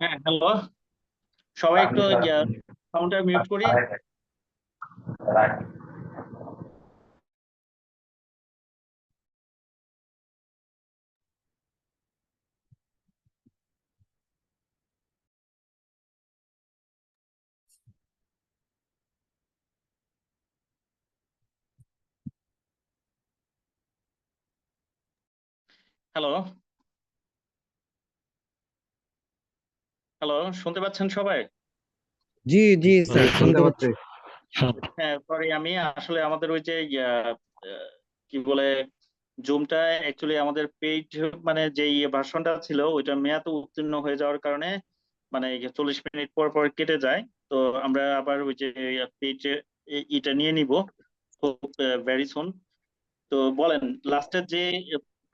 হ্যাঁ হ্যালো সবাই একটু সাউন্ডটা মিউট করি। হ্যালো হ্যালো শুনতে পাচ্ছেন সবাই? জি জি স্যার শুনতে পাচ্ছি। হ্যাঁ সরি আমি আসলে আমাদের ওই যে কি বলে জুমটা অ্যাকচুয়ালি আমাদের পেইড মানে যে ভার্সনটা ছিল ওইটা মেয়াদ উত্তীর্ণ হয়ে যাওয়ার কারণে মানে চল্লিশ মিনিট পর পর কেটে যায়। তো আমরা আবার ওই যে পেইড এটা নিয়ে নিব। খুব ভেরি সুন তো বলেন লাস্টের যে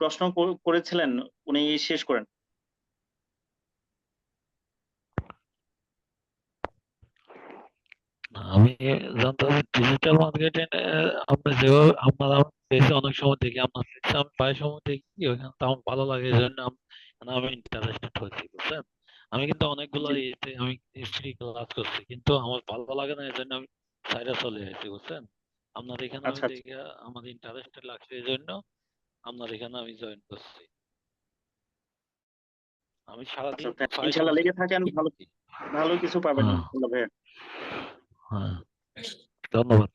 প্রশ্ন করেছিলেন উনি শেষ করেন। আমি জানতে চাই ডিজিটাল মার্কেটিং আমরা যেভাবে আপনারা পেজে অনেক সময় দেখি পেজে আমি প্রায় সময় দেখি ওইখানে তো আমার ভালো লাগে এই জন্য আমি ইন্টারেস্টেড হয়েছি বুঝছেন? আমি কিন্তু অনেকগুলো ইয়েতে আমি ফ্রি ক্লাস করছি কিন্তু আমার ভালো লাগে না এই জন্য আমি সাইডে চলে এসেছি বুঝছেন? আপনার এখানে আমি আচ্ছা, আচ্ছা। দেখে আমার ইন্টারেস্টেড লাগছে এই জন্য আপনার এখানে আমি জয়েন করছি। আমি সারাদিন আচ্ছা, ইনশাল্লাহ লেগে থাকেন ভালো ভালো কিছু পাবেন হ্যাঁ। ভাইয়া হ্যাঁ। ধন্যবাদ।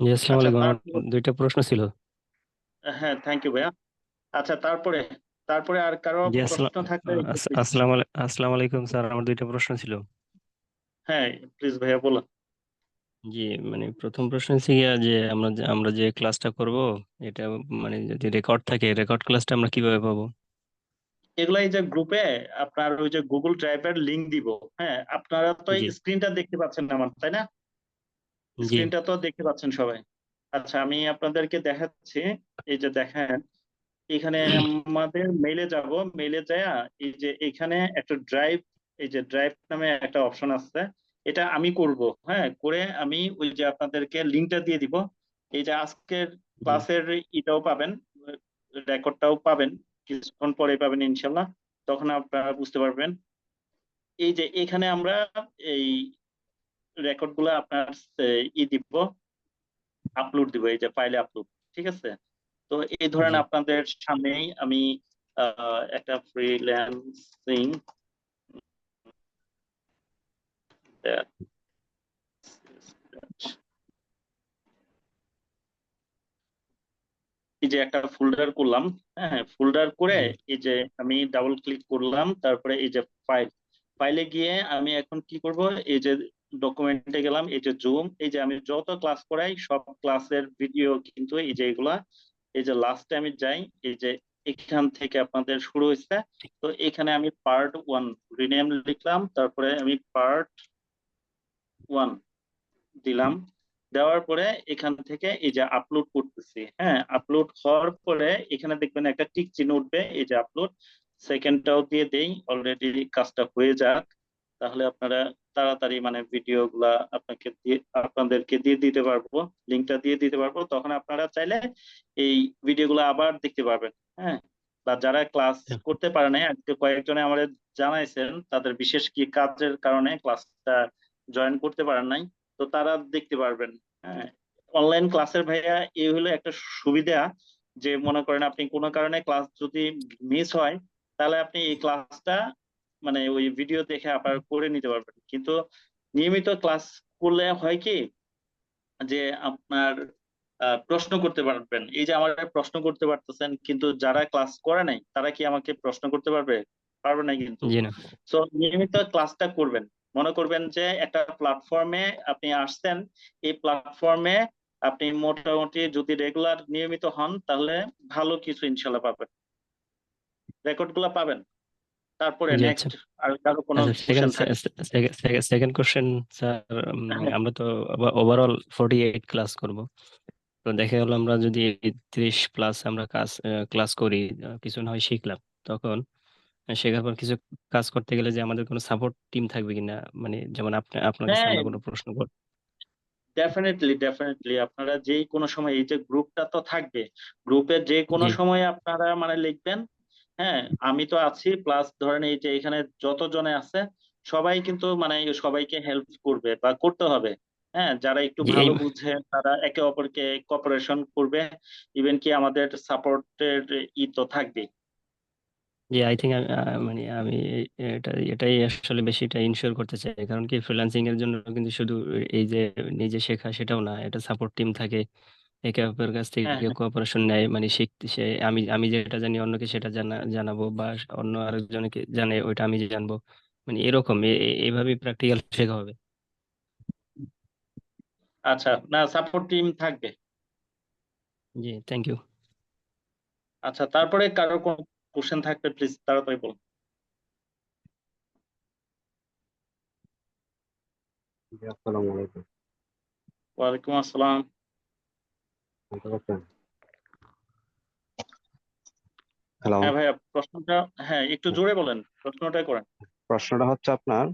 জি আসসালামু আচ্ছা, আলাইকুম। দুইটা প্রশ্ন ছিল। হ্যাঁ থ্যাংক ইউ ভাইয়া। আচ্ছা তারপরে তারপরে আর কারও প্রশ্ন আসসালাম থাকলে আসসালামু আলাইকুম স্যার আমার দুইটা প্রশ্ন ছিল। হ্যাঁ প্লিজ ভাইয়া বলো জি মানে প্রথম প্রশ্ন হচ্ছে গিয়া যে আমরা যে আমরা যে ক্লাসটা করব এটা মানে যদি রেকর্ড থাকে রেকর্ড ক্লাসটা আমরা কীভাবে পাবো? এগুলা এই যে গ্রুপে আপনার ওই যে গুগল ড্রাইভের লিংক দিব হ্যাঁ? আপনারা তো এই জি। স্ক্রিনটা দেখতে পাচ্ছেন আমার তাই না? জি। স্ক্রিনটা তো দেখতে পাচ্ছেন সবাই। আচ্ছা আমি আপনাদেরকে দেখাচ্ছি এই যে দেখেন এখানে আমাদের মেইলে যাব মেইলে যায়া এই যে এখানে একটা ড্রাইভ এই যে ড্রাইভ নামে একটা অপশন আছে। এটা আমি করব হ্যাঁ? করে আমি ওই যে আপনাদেরকে লিংকটা দিয়ে দিব। এই যে আজকের ক্লাসের এটাও পাবেন রেকর্ডটাও পাবেন কিছুক্ষণ পরে পাবেন ইনশাল্লাহ তখন আপনারা বুঝতে পারবেন। এই যে এখানে আমরা এই রেকর্ডগুলো আপনার ই দিব আপলোড দিব এই যে ফাইলে আপলোড ঠিক আছে? তো এই ধরেন আপনাদের সামনেই আমি আহ, একটা ফ্রিল্যান্সিং এই যে একটা ফোল্ডার করলাম হ্যাঁ ফোল্ডার করে এই যে আমি ডাবল ক্লিক করলাম তারপরে এই যে ফাইল ফাইলে গিয়ে আমি এখন কি করব? এই যে ডকুমেন্টে গেলাম এই যে জুম এই যে আমি যত ক্লাস করাই সব ক্লাসের ভিডিও কিন্তু এই যে এগুলা এই যে লাস্টে আমি যাই এই যে এখান থেকে আপনাদের শুরু হয়েছে। তো এখানে আমি পার্ট ওয়ান রিনেম লিখলাম তারপরে আমি পার্ট ওয়ান দিলাম। দেওয়ার পরে এখান থেকে এই যে আপলোড করতেছি হ্যাঁ আপলোড হওয়ার পরে এখানে দেখবেন একটা টিক চিহ্ন উঠবে এই যে আপলোড সেকেন্ডটাও দিয়ে দেই অলরেডি কাজটা হয়ে যাক। তাহলে আপনারা তাড়াতাড়ি মানে ভিডিও গুলা আপনাকে দিয়ে আপনাদেরকে দিয়ে দিতে পারব লিঙ্কটা দিয়ে দিতে পারব। তখন আপনারা চাইলে এই ভিডিওগুলো আবার দেখতে পারবেন হ্যাঁ। বা যারা ক্লাস করতে পারে নাই আজকে কয়েকজনে আমাদের জানাইছেন তাদের বিশেষ কি কাজের কারণে ক্লাসটা জয়েন করতে পারেন নাই তো তারা দেখতে পারবেন। হ্যাঁ অনলাইন ক্লাসের ভাইয়া এই হলো একটা সুবিধা যে মনে করেন আপনি কোনো কারণে ক্লাস যদি মিস হয় তাহলে আপনি এই ক্লাসটা মানে ওই ভিডিও দেখে আবার করে নিতে পারবেন। কিন্তু নিয়মিত ক্লাস করলে হয় কি যে আপনার আহ, প্রশ্ন করতে পারবেন। এই যে আমার প্রশ্ন করতে পারতেছেন কিন্তু যারা ক্লাস করে নাই তারা কি আমাকে প্রশ্ন করতে পারবে? পারবে না কিন্তু। সো নিয়মিত ক্লাসটা করবেন। মনে করবেন যে একটা প্ল্যাটফর্মে আপনি আসছেন এই প্ল্যাটফর্মে আপনি মোটামুটি যদি রেগুলার নিয়মিত হন তাহলে ভালো কিছু ইনশাল্লাহ পাবেন রেকর্ডগুলা পাবেন তারপরে নেক্সট আচ্ছা। আর কারও কোনো সেকেন্ড কোশ্চেন স্যার। আমরা তো ওভারঅল ফোর্টি এইট ক্লাস করব তো দেখা গেল আমরা যদি ত্রিশ প্লাস আমরা কাজ ক্লাস করি কিছু না হয় শিখলাম তখন শেখার পর কিছু কাজ করতে গেলে যে আমাদের কোনো সাপোর্ট টিম থাকবে কিনা? মানে যেমন আপনি আপনার কাছে হ্যাঁ। আমরা কোনো প্রশ্ন কর ডেফিনেটলি ডেফিনেটলি আপনারা যেই কোনো সময় এই যে গ্রুপটা তো থাকবে গ্রুপে যে কোনো জি। সময় আপনারা মানে লিখবেন হ্যাঁ? আমি তো আছি প্লাস ধরেন এই যে এখানে যতজনে আছে সবাই কিন্তু মানে সবাইকে হেল্প করবে বা করতে হবে হ্যাঁ? যারা একটু জি। এই ভালো বুঝে তারা একে অপরকে কোঅপারেশন করবে ইভেন কি আমাদের সাপোর্টের ই তো থাকবে জি আই থিঙ্ক মানে আমি এটা এটাই আসলে বেশি এটা ইনশিওর করতে চাই। কারণ কি ফ্রিল্যান্সিং এর জন্য কিন্তু শুধু এই যে নিজে শেখা সেটাও না এটা সাপোর্ট টিম থাকে একে অপরের কাছ থেকে হ্যাঁ হ্যাঁ। কোঅপারেশন নেয় মানে শিখতে সে আমি আমি যেটা জানি অন্যকে সেটা জানা জানাব বা অন্য আরেকজনকে জানে ওইটা আমি জানব। মানে এরকম এ- প্র্যাকটিক্যাল শেখা হবে। আচ্ছা না সাপোর্ট টিম থাকবে। জি থ্যাংক ইউ আচ্ছা তারপরে কারও কোনো কোশ্চেন থাকলে প্লিজ তাড়াতাড়ি বলুন। আসসালামু আলাইকুম। ওয়ালাইকুম আসসালাম। হ্যালো হ্যাঁ ভাইয়া প্রশ্নটা হ্যাঁ একটু জোরে বলেন প্রশ্নটাই করেন। প্রশ্নটা হচ্ছে আপনার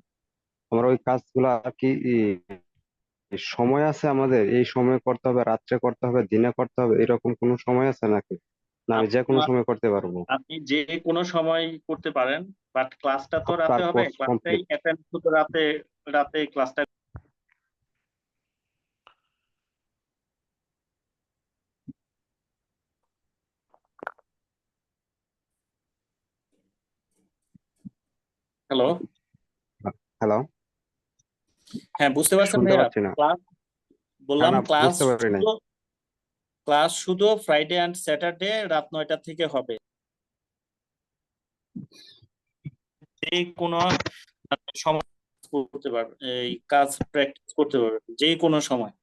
আমার ওই কাজগুলা কি সময় আছে আমাদের এই সময় করতে হবে রাত্রে করতে হবে দিনে করতে হবে এরকম কোনো সময় আছে নাকি? না আমি যে কোনো সময় করতে পারব। আপনি যে কোনো সময় করতে পারেন বাট ক্লাসটা তো রাতে হবে ক্লাসটাই অ্যাটেন্ড শুধু রাতে রাতে ক্লাসটা হ্যালো হ্যালো হ্যাঁ বুঝতে পারছেন ভাইয়া? না। ক্লাস বললাম ক্লাস বুঝতে পারি শুধু ক্লাস শুধু ফ্রাইডে অ্যান্ড স্যাটারডে রাত নয়টা থেকে হবে। যে কোনো সময় করতে পারবে এই কাজ প্র্যাকটিস করতে পারবে যে কোনো সময়।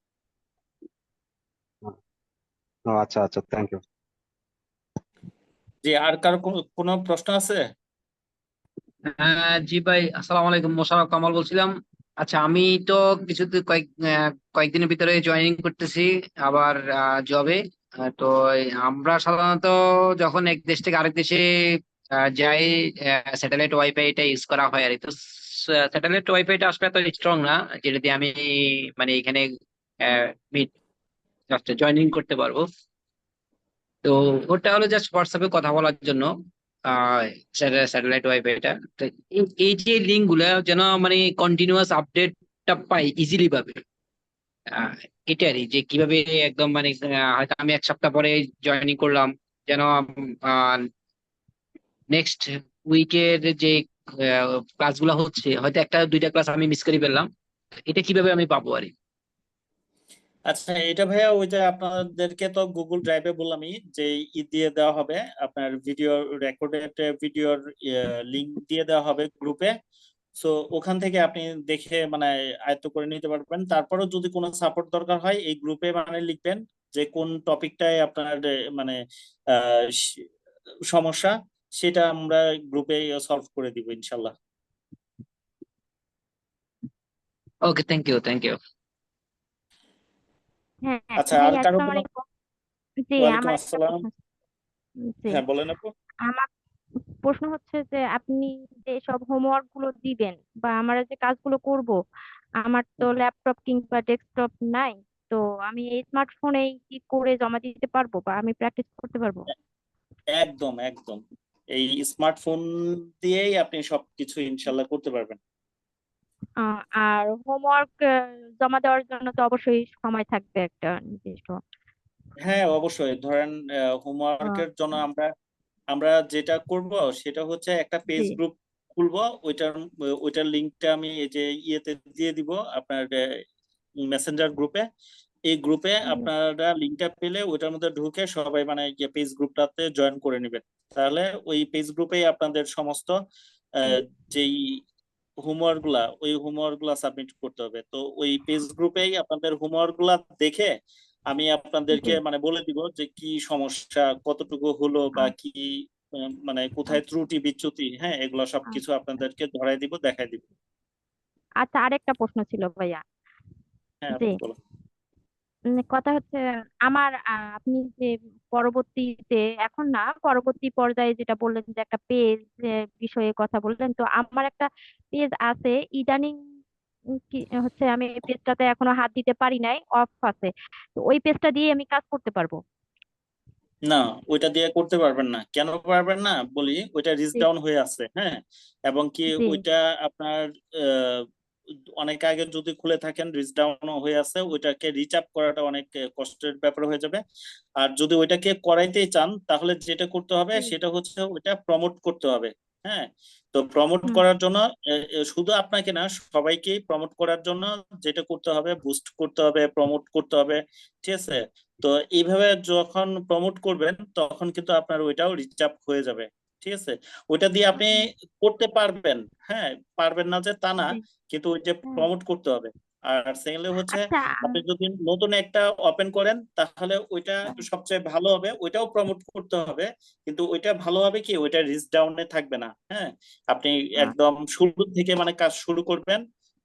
ও আচ্ছা আচ্ছা থ্যাংক ইউ জি আর কারও কোনো কোনো প্রশ্ন আছে? হ্যাঁ জি ভাই আসসালামু আলাইকুম মোশাররফ কামাল বলছিলাম। আচ্ছা আমি তো কিছুতে কয়েক কয়েকদিনের ভিতরে জয়েনিং করতেছি আবার জবে তো আমরা সাধারণত যখন এক দেশ থেকে আরেক দেশে যাই স্যাটেলাইট ওয়াইফাইটা ইউজ করা হয় আর। তো স্যাটেলাইট ওয়াইফাইটা আসলে এত স্ট্রং না, যেটা দিয়ে আমি মানে এখানে জয়েনিং করতে পারব। তো ওটা হলো জাস্ট হোয়াটসঅ্যাপে কথা বলার জন্য। স্যাটেলাইট ওয়াইফাইটা তো এই- যে লিঙ্কগুলা যেন মানে কন্টিনিউয়াস আপডেটটা পাই ইজিলি আহ, এটারই যে কীভাবে একদম মানে হয়তো আমি এক সপ্তাহ পরে জয়েনিং করলাম যেন নেক্সট উইকের যে ক্লাসগুলো হচ্ছে হয়তো একটা দুইটা ক্লাস আমি মিস করে ফেললাম। এটা কীভাবে আমি পাবো আর? আচ্ছা এটা ভাইয়া ওই যে আপনাদেরকে তো গুগল ড্রাইভে বললামই যে ই দিয়ে দেওয়া হবে, আপনার ভিডিও রেকর্ডেড ভিডিওর লিংক দিয়ে দেওয়া হবে গ্রুপে সো ওখান থেকে আপনি দেখে মানে আয়ত্ত করে নিতে পারবেন। তারপরেও যদি কোনো সাপোর্ট দরকার হয়, এই গ্রুপে মানে লিখবেন যে কোন টপিকটায় আপনার মানে সমস্যা, সেটা আমরা গ্রুপে সলভ করে দিব ইনশাল্লাহ। Okay thank you thank you হ্যাঁ আচ্ছা ভাই আর কারও কোনো জি ওয়ালাইকুম আমার একটা আসসালাম। প্রশ্ন জি। হ্যাঁ বলেন আপু। আমার প্রশ্ন হচ্ছে যে আপনি যে সব হোমওয়ার্কগুলো দিবেন বা আমরা যে কাজগুলো করব আমার তো ল্যাপটপ কিংবা ডেস্কটপ নাই তো আমি এই স্মার্টফোনেই কি করে জমা দিতে পারব বা আমি প্র্যাকটিস করতে পারব? একদম একদম। এই স্মার্টফোন দিয়েই আপনি সবকিছু ইনশাল্লাহ করতে পারবেন। আর হোমওয়ার্ক জমা দেওয়ার জন্য তো অবশ্যই সময় থাকবে একটা নির্দিষ্ট। হ্যাঁ অবশ্যই। ধরেন হোমওয়ার্কের জন্য আমরা আমরা যেটা করব সেটা হচ্ছে একটা পেজ জি। গ্রুপ খুলবো। ওইটার ওইটার লিঙ্কটা আমি এই যে ইয়েতে দিয়ে দিব আপনার মেসেঞ্জার গ্রুপে এই গ্রুপে হুম। আপনারা লিঙ্কটা পেলে ওইটার মধ্যে ঢুকে সবাই মানে পেজ গ্রুপটাতে জয়েন করে নেবেন। তাহলে ওই পেজ গ্রুপেই আপনাদের সমস্ত যেই হোমওয়ার্কগুলা ওই হোমওয়ার্কগুলা সাবমিট করতে হবে। তো ওই পেজ গ্রুপেই আপনাদের হোমওয়ার্কগুলা দেখে আমি আপনাদেরকে মানে বলে দিব যে কি সমস্যা কতটুকু হলো বা কি মানে কোথায় ত্রুটি বিচ্যুতি হ্যাঁ এগুলো সবকিছু আপনাদেরকে ধরাই দিব দেখাই দিব। আচ্ছা আরেকটা প্রশ্ন ছিল ভাইয়া। হ্যাঁ। বলো উম, কথা হচ্ছে আমার আপনি যে পরবর্তীতে এখন না পরবর্তী পর্যায়ে যেটা বললেন যে একটা পেজ বিষয়ে কথা বললেন তো আমার একটা পেজ আছে ইদানিং উম কি হচ্ছে আমি এই পেজটাতে এখনও হাত দিতে পারি নাই অফ আছে। তো ওই পেজটা দিয়ে আমি কাজ করতে পারব? না ওইটা দিয়ে করতে পারবেন না। কেন পারবেন না? বলি ওইটা রিচ জি। ডাউন হয়ে আছে হ্যাঁ? এবং কি জি। ওইটা আপনার আহ, অনেক আগে যদি খুলে থাকেন রিচ ডাউন হয়ে আছে ওইটাকে রিচ আপ করাটা অনেক কষ্টের ব্যাপার হয়ে যাবে। আর যদি ওইটাকে করাইতে চান তাহলে যেটা করতে হবে সেটা হচ্ছে ওইটা প্রমোট করতে হবে হ্যাঁ? তো প্রমোট করার জন্য শুধু আপনাকে না সবাইকেই প্রমোট করার জন্য যেটা করতে হবে বুস্ট করতে হবে প্রমোট করতে হবে ঠিক আছে? তো এইভাবে যখন প্রমোট করবেন তখন কিন্তু আপনার ওইটাও রিচ আপ হয়ে যাবে। ঠিক আছে? ওইটা দিয়ে আপনি করতে পারবেন হ্যাঁ? পারবেন না যে তা না কিন্তু ওই যে। প্রমোট করতে হবে। আর সেকেন্ডলি হচ্ছে আচ্ছা। আপনি যদি নতুন একটা ওপেন করেন তাহলে ওইটা সবচেয়ে ভালো হবে। ওইটাও প্রমোট করতে হবে কিন্তু ওইটা ভালো হবে কি? ওইটা রিচ ডাউনে থাকবে না হ্যাঁ? আপনি একদম শুরু থেকে মানে কাজ শুরু করবেন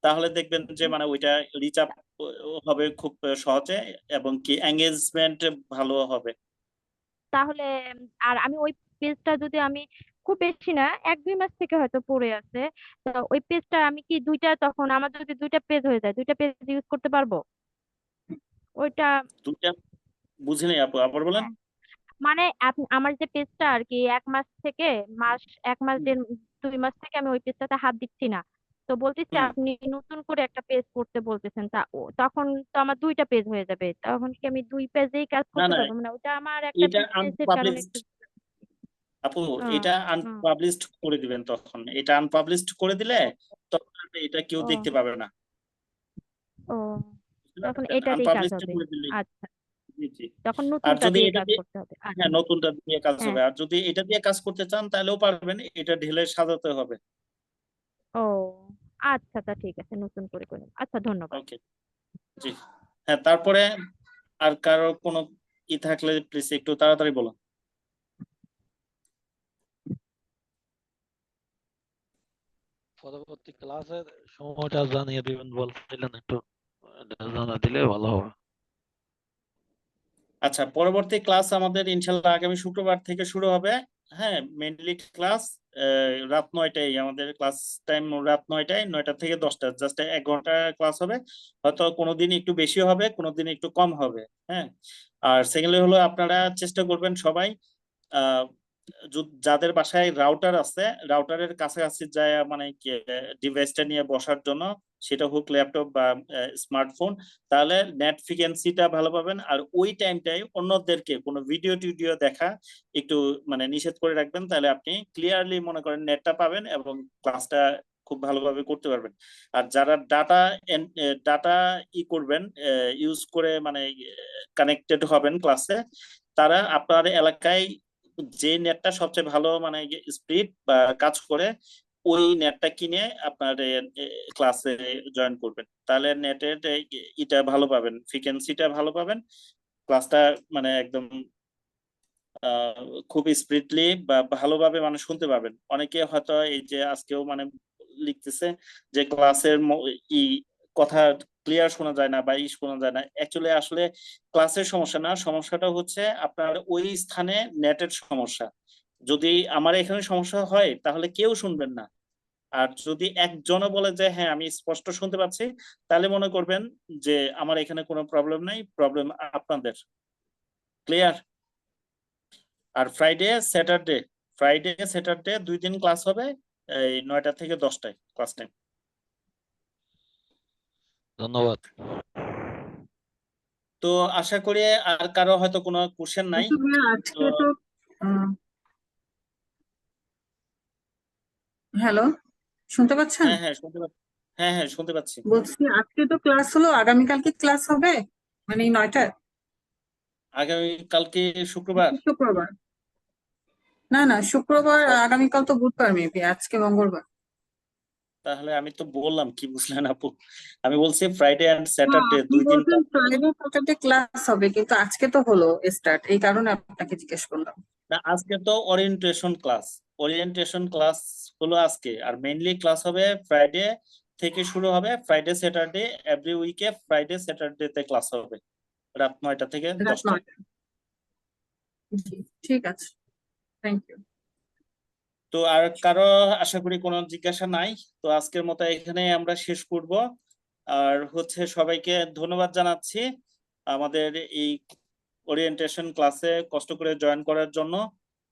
তাহলে দেখবেন যে মানে ওইটা রিচ আপ হবে খুব সহজে এবং কি এঙ্গেজমেন্ট ভালো হবে। তাহলে আর আমি ওই পেজটা যদি আমি খুব বেশি না এক দুই মাস থেকে হয়তো পড়ে আছে তো ওই পেজটা আমি কি দুইটা তখন আমার যদি দুইটা পেজ হয়ে যায় দুইটা পেজ ইউজ করতে পারব? ওইটা দুইটা? বুঝিনি আপু আবার বলেন। হ্যাঁ মানে আমার যে পেজটা আর কি এক মাস থেকে মাস এক মাস দেড় দুই মাস থেকে আমি ওই পেজটাতে হাত দিচ্ছি না। তো বলতেছি আপনি নতুন করে একটা পেজ করতে বলতেছেন তা তখন তো আমার দুইটা পেজ হয়ে যাবে তখন কি আমি দুই পেজেই কাজ করতে পারব? মানে ওটা আমার একটা এটা বিজনেসের কারণে আনপাবলিশড একটু আপু এটা। আনপাবলিশড করে দিবেন তখন। এটা আনপাবলিশড করে দিলে তখন এটা কেউ দেখতে পাবে না। ও তখন কাজ হবে। আচ্ছা। তখন আর যদি এটা কাজ দিয়ে করতে হবে। আচ্ছা। হ্যাঁ নতুনটা দিয়ে কাজ হ্যাঁ। হবে। আর যদি এটা দিয়ে কাজ করতে চান তাহলেও পারবেন। এটা ঢেলে সাজাতে হবে। ও আচ্ছা তা ঠিক আছে। নতুন করে করে আচ্ছা ধন্যবাদ। ওকে। জি। হ্যাঁ তারপরে আর কারও কোনো ই থাকলে প্লিজ একটু তাড়াতাড়ি বলো পরবর্তী ক্লাসের সময়টা জানিয়ে দিবেন, বলছিলেন একটু জানা দিলে ভালো হবে। আচ্ছা পরবর্তী ক্লাস আমাদের ইনশাল্লাহ আগামী শুক্রবার থেকে শুরু হবে। হ্যাঁ মেইনলি ক্লাস রাত নয়টায়, আমাদের ক্লাস টাইম রাত নয়টায়, নয়টা থেকে দশটা জাস্ট এক ঘণ্টা ক্লাস হবে। হয়তো কোনোদিন একটু বেশি হবে কোনোদিন একটু কম হবে হ্যাঁ। আর সেকেন্ডলি হলো আপনারা চেষ্টা করবেন সবাই, আহ যাদের বাসায় রাউটার আছে রাউটারের কাছাকাছি যায় মানে ডিভাইসটা নিয়ে বসার জন্য, সেটা হোক ল্যাপটপ বা স্মার্টফোন তাহলে নেট ফ্রিকোয়েন্সিটা ভালো পাবেন। আর ওই টাইমটাই অন্যদেরকে কোনো ভিডিও টিডিও দেখা একটু মানে নিষেধ করে রাখবেন, তাহলে আপনি ক্লিয়ারলি মনে করেন নেটটা পাবেন এবং ক্লাসটা খুব ভালোভাবে করতে পারবেন। আর যারা ডাটা ডাটা ই করবেন ইউজ করে মানে কানেক্টেড হবেন ক্লাসে তারা আপনার এলাকায় যে নেটটা সবচেয়ে ভালো মানে স্পিড বা কাজ করে, ওই নেটটা কিনে আপনার ক্লাসে জয়েন করবেন। তাহলে নেটের ইটা ভালো পাবেন ফ্রিকোয়েন্সিটা ভালো পাবেন। ক্লাসটা মানে একদম খুব স্পিডলি বা ভালোভাবে মানে শুনতে পাবেন। অনেকে হয়তো এই যে আজকেও মানে লিখতেছে যে ক্লাসের ই কথা ক্লিয়ার শোনা যায় না বা ই শোনা যায় না। অ্যাকচুয়ালি আসলে ক্লাসের সমস্যা না। সমস্যাটা হচ্ছে আপনার ওই স্থানে নেটের সমস্যা। যদি আমার এখানে সমস্যা হয়, তাহলে কেউ শুনবেন না। আর যদি একজনও বলে যে হ্যাঁ আমি স্পষ্ট শুনতে পাচ্ছি, তাহলে মনে করবেন যে, আমার এখানে কোনো প্রবলেম নাই প্রবলেম আপনাদের। ক্লিয়ার আর ফ্রাইডে স্যাটারডে ফ্রাইডে স্যাটারডে দুই দিন ক্লাস হবে, এই নয়টা থেকে দশটায় ক্লাস টাইম ধন্যবাদ। তো আশা করি আর কারও হয়তো কোনো কোশ্চেন নাই। আজকে তো হ্যালো শুনতে পাচ্ছেন? হ্যাঁ হ্যাঁ শুনতে পাচ্ছি। হ্যাঁ হ্যাঁ শুনতে পাচ্ছি। বলছি আজকে তো ক্লাস হলো আগামীকাল কি ক্লাস হবে? মানে এই নয়টায়? আগামী কালকে শুক্রবার? শুক্রবার। না না শুক্রবার আগামীকাল তো বুধবার মেবি আজকে মঙ্গলবার। তাহলে আমি তো বললাম কি বুঝলেন আপু? আমি বলছি ফ্রাইডে এন্ড স্যাটারডে দুই দিন ফ্রাইডে স্যাটারডে ক্লাস হবে কিন্তু আজকে তো হলো স্টার্ট এই কারণে আপনাকে জিজ্ঞেস করলাম। না আজকে তো ওরিয়েন্টেশন ক্লাস ওরিয়েন্টেশন ক্লাস হলো আজকে আর মেইনলি ক্লাস হবে ফ্রাইডে থেকে শুরু হবে ফ্রাইডে স্যাটারডে এভরি উইকে ফ্রাইডে স্যাটারডে তে ক্লাস হবে। রাত নয়টা থেকে রাত দশটা। ঠিক আছে। থ্যাংক ইউ তো আর কারও আশা করি কোনো জিজ্ঞাসা নাই। তো আজকের মতো এখানে আমরা শেষ করব। আর হচ্ছে সবাইকে ধন্যবাদ জানাচ্ছি আমাদের এই ওরিয়েন্টেশন ক্লাসে কষ্ট করে জয়েন করার জন্য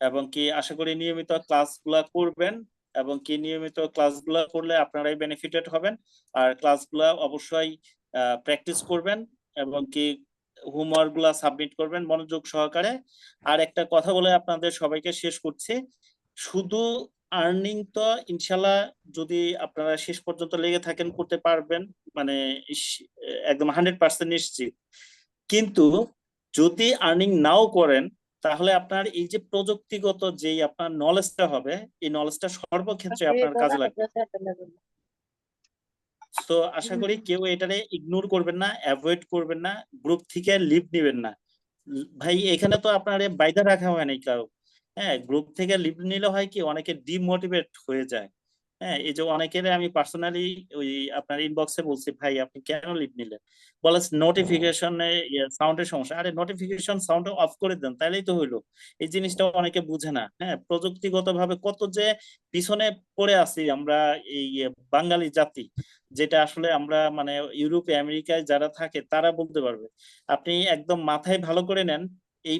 এবং কি আশা করি নিয়মিত ক্লাসগুলা করবেন এবং কি নিয়মিত ক্লাসগুলা করলে আপনারাই বেনিফিটেড হবেন। আর ক্লাসগুলা অবশ্যই প্র্যাকটিস করবেন এবং কি হোমওয়ার্কগুলা সাবমিট করবেন মনোযোগ সহকারে। আর একটা কথা বলে আপনাদের সবাইকে শেষ করছি। শুধু আর্নিং তো ইনশাল্লাহ যদি আপনারা শেষ পর্যন্ত লেগে থাকেন করতে পারবেন। মানে একদম হান্ড্রেড পার্সেন্ট নিশ্চিত। কিন্তু যদি আর্নিং নাও করেন তাহলে আপনার এই যে প্রযুক্তিগত যেই আপনার নলেজটা হবে এই নলেজটা সর্বক্ষেত্রে আপনার কাজে লাগবে। তো আশা করি কেউ এটারে ইগনোর করবেন না অ্যাভয়েড করবেন না গ্রুপ থেকে লিভ নেবেন না। ভাই এখানে তো আপনার বাইদা রাখা হয় নাই কারও। হ্যাঁ গ্রুপ থেকে লিভ নিলে হয় কি অনেকে ডিমোটিভেট হয়ে যায়। হ্যাঁ এই যে অনেকের আমি পার্সোনালি ওই আপনার ইনবক্সে বলছি, ভাই, আপনি কেন লিভ নিলেন? বলে নোটিফিকেশনে সাউন্ডের সমস্যা। আরে নোটিফিকেশন সাউন্ড অফ করে দেন, তাইলেই তো হইল। এই জিনিসটা অনেকে বুঝে না। হ্যাঁ প্রযুক্তিগত ভাবে কত যে পিছনে পড়ে আছি আমরা এই বাঙালি জাতি, যেটা আসলে আমরা মানে ইউরোপে, আমেরিকায় যারা থাকে, তারা বলতে পারবে। আপনি একদম মাথায় ভালো করে নেন এই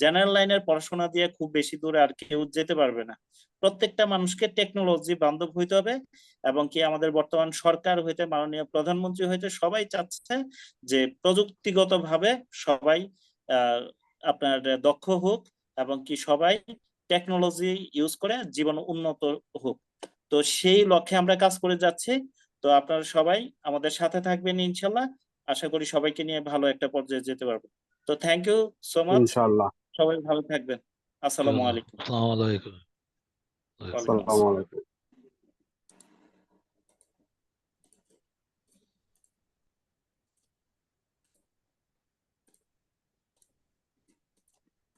জেনারেল লাইনের পড়াশোনা দিয়ে খুব বেশি দূরে আর কেউ যেতে পারবে না। প্রত্যেকটা মানুষকে টেকনোলজি বান্ধব হইতে হবে এবং কি আমাদের বর্তমান সরকার হইতে, মাননীয় প্রধানমন্ত্রী হইতে সবাই চাচ্ছে যে প্রযুক্তিগত ভাবে সবাই আপনার দক্ষ হোক এবং কি সবাই টেকনোলজি ইউজ করে জীবন উন্নত হোক। তো সেই লক্ষ্যে আমরা কাজ করে যাচ্ছি। তো আপনারা সবাই আমাদের সাথে থাকবেন ইনশাল্লাহ। আশা করি সবাইকে নিয়ে ভালো একটা পর্যায়ে যেতে পারব। তো থ্যাংক ইউ সো মাচ ইনশাআল্লাহ। সবাই ভালো থাকবেন। আসসালামু আলাইকুম। আসসালামু আলাইকুম। ওয়ালাইকুম আসসালামু আলাইকুম।